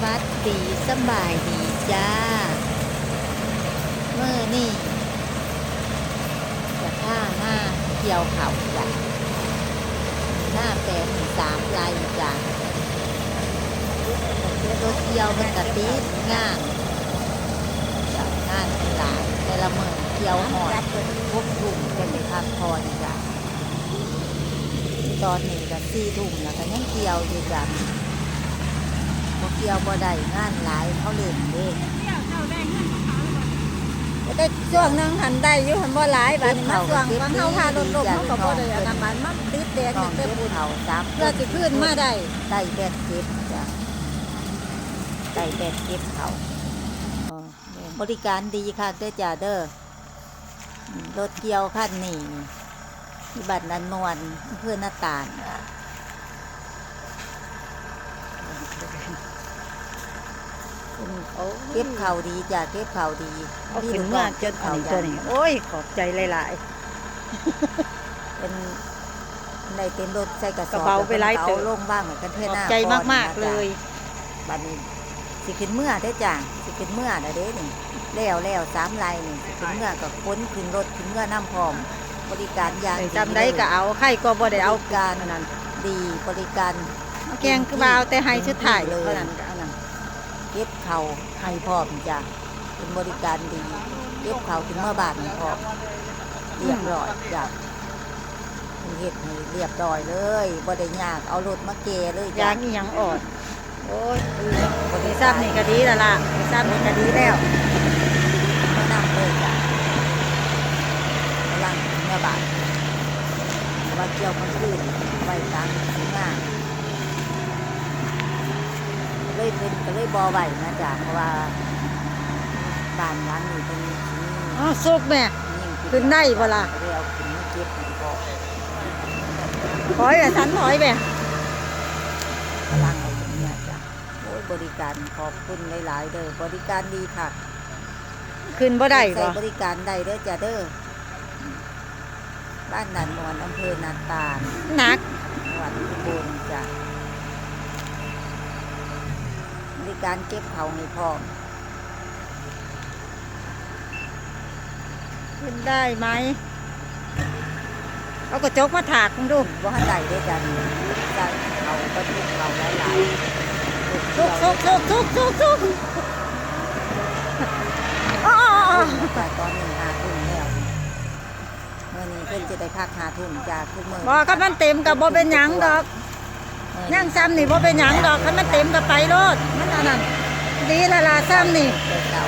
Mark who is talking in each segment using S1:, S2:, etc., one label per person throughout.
S1: วัสดีสบายดีจ้า เมื่อนี่จะท่าหน้าเกี่ยวเขาจ้ะหน้าแปดสามลายจ้ะรถเกี่ยวมันกะติดง่างจากงานหลายแต่ละเมื่อเกี่ยวหอดพวกถุ่มเป็นพักผ่อจ้ะตอนนี้ก็สี่ถุ่มแล้วก็ยังเกี่ยวอยู่จ้ะ เที่ยวบ่ได้งานหลายเขาเล่นเด้
S2: แต่ช่วงนึงหันได้อยู่หันบ่หลายบาดนี้มาช่วงบางเฮาพารถลงเฮาก็บ่ได้อันนั้นมันมันติดแดง
S1: น้อง
S2: เต็
S1: เก็
S2: ม
S1: บ
S2: บุญ
S1: เขาสาม
S2: เพื่อสิขึ้นมาได้
S1: ได้แบกเก็บจ้ะได้แบกเก็บเขาบริการดีค่ะเด้อจ้าเด้อรถเกี่ยวคันนี้ที่บัตรนันนวลเพื่อหน้าตาล เก็บเขาดีจ้ะเก็บเขาดี
S2: เอาขึ้นมาจนอันนี้ตัวนี้ โอ้ยขอบใจหลาย
S1: เป็นในเต็นรถใส่กระสอบ
S2: กระเป๋าไปไล่เติ
S1: เติ
S2: บ
S1: ลงบ้างเหมือนกัน
S2: ๆ
S1: เพื่อ
S2: ขอ
S1: ห
S2: บ
S1: น้า
S2: ใจ
S1: ก่อน
S2: มาก
S1: นะ
S2: ๆ
S1: จ๊ะ
S2: เลย
S1: บัดนี้สิขึ้นเมื่อได้อจ้ะสิขึ้นเมื่อนะเด้นี่แล้วแล้วสามลายนี่สิขึ้นเมื่อก็ค้นขึ้นรถขึ้นเมื่อน้ำพร้อม บริการอย่าง
S2: จำได้ก็เอาใครก็บ่ได้เอา
S1: บริการ
S2: อันนั้น
S1: ดีบริการ
S2: เอาแกงคือบ่าวแต่ให้ชุดถ่ายเท่านั้นก็อันนั้น
S1: เก็บเขาให้พร้อมจ้ะเป็นบริการดีเก็บเขาถึงเมื่อบาทพร้อมเรียบร้อยจ้ะเป็นเฮ็ดให้เรียบร้อยเลยบ่ได้ยากเอารถมาเกเลย
S2: ยา
S1: จ้ะ
S2: งอีหยังอ่อนโอ้ย
S1: บริ
S2: มี
S1: ษั
S2: ซ้ำ
S1: ท
S2: นี่ก็ดีแล้วล่ะมีซ้ำนี่ก็ดีแล้ว
S1: แนะนำเลยจ้ะกำลังถึงเมื่อบาทว่าเกี่ยวมันขึ้นไว้กลางทุ่งนา เลยเป็นก็เลยบอไหวนะจ๊ะเพราะว่าบ้านหลังนี้เป็นที่
S2: อ๋อสุกแม่
S1: ยิ่ง
S2: ขึ้นได้บ่ล่ะ
S1: ก็เลยเอาขึ้นมาเก็บให้พ่อ
S2: ถอยแบบสันถอยแบบ
S1: กำลังเอาตรงเนี้ยจ้ะโอ้ยบริการขอบคุณหลายๆเด้อบริการดีค่ะ
S2: ขึ้นบ่ได้
S1: ใส่
S2: บ่
S1: บริการได้เด้อจ้ะเด้อบ้านนันนวลอำเภอนาตาล
S2: หนัก
S1: จังหวัดอุบลจ้ะ บริการเก็บเขาให้พร้อม
S2: ขึ้นได้ไหมเอากระจกมาถากมึงดู
S1: ว่าใดได้อจ้ะใส่เขาก็ทุกเขาหลายๆ
S2: สุกสุกสุกสุกสุกสุกอ๋อ
S1: แต่ตอนหนึ่งหาทุ่มแล้วเมื่อนี้เพิ่นจะได้พักหาทุ่มจากทุกมื้อ
S2: บอกก็มันเต็มกับบ่เป็นหยังดอก
S1: มื้อ
S2: ยังซ้ำนี่บ่เป็นหยังดอกคันมันเต็มกับไปโลดมันอันนั้นดีละล่ะซ้ำนี่
S1: เดี๋ยวเก่า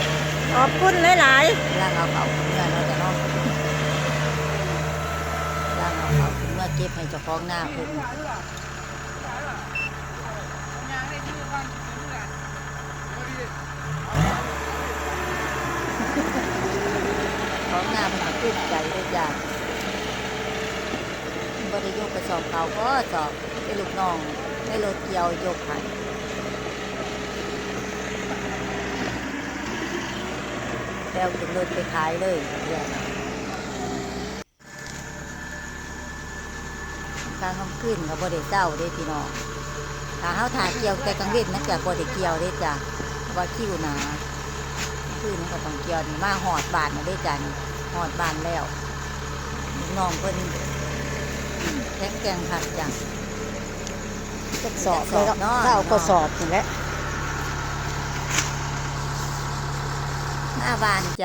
S2: ขอบคุณหลาย
S1: ร่างเอาเขาเมื่อเราจะน้องร่างเอาเขาเมื่อเก็บให้เจ้าของหน้าเพิ่นของหน้ามันก็ตื้นใจเลยจ้ะบริโยกกระสอบเขาก็สอบ ได้ลูกน้องได้รถเกี่ยวยกให้แล้วถึงรถไปขายเลยเดี๋ยวกางค่ำคืนกับบริเจ้าเด้พี่น้องถ้าเขาถ่ายเกี่ยวแต่กลางเว้นมันจะบริเกี่ยวเด้จ้ะเพราว่าคิวหนาคืนมันก็ต้องเกี่ยวนี่มาหอดบานมาได้จ้ะนี่หอดบานแล้วน้องเพิ่นแข็งแกร่งค่ะจ้ะ
S2: ๆทดสอบเลย
S1: เนาะ
S2: ถ้าเอากระสอบนี่แหละ
S1: หน้าบานจ้ะ